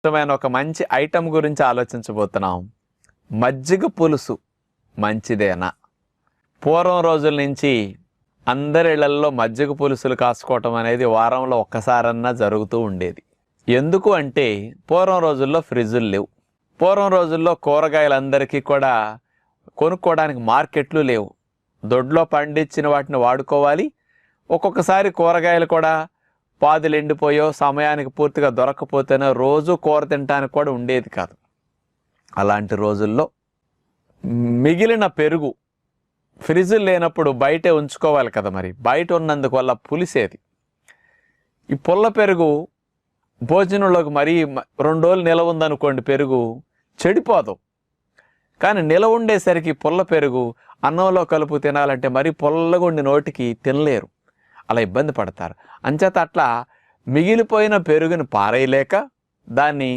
ఇష్టమైన ఒక మంచి ఐటమ్ గురించి ఆలోచించబోతున్నాం. మజ్జిగ పులుసు మంచిదేనా? పూర్వం రోజుల నుంచి అందరి ఇళ్ళల్లో మజ్జిగ పులుసులు కాసుకోవటం అనేది వారంలో ఒక్కసారన్నా జరుగుతూ ఉండేది. ఎందుకు అంటే పూర్వం రోజుల్లో ఫ్రిడ్జులు లేవు. పూర్వం రోజుల్లో కూరగాయలందరికీ కూడా కొనుక్కోవడానికి మార్కెట్లు లేవు. దొడ్లో పండించిన వాటిని వాడుకోవాలి. ఒక్కొక్కసారి కూరగాయలు కూడా పాదులు ఎండిపోయో సమయానికి పూర్తిగా దొరకకపోతేనే రోజు కూర తినడానికి కూడా ఉండేది కాదు. అలాంటి రోజుల్లో మిగిలిన పెరుగు ఫ్రిడ్జ్ లేనప్పుడు బయటే ఉంచుకోవాలి కదా మరి. బయట ఉన్నందువల్ల పులిసేది. ఈ పుల్ల పెరుగు భోజనంలోకి మరీ రెండు రోజులు నిలవ ఉందనుకోండి పెరుగు చెడిపోదు. కానీ నిలవ ఉండేసరికి పుల్ల పెరుగు అన్నంలో కలుపు తినాలంటే మరీ పుల్లగా నోటికి తినలేరు. అలా ఇబ్బంది పడతారు. అంచేత అట్లా మిగిలిపోయిన పెరుగును పారేయలేక దాన్ని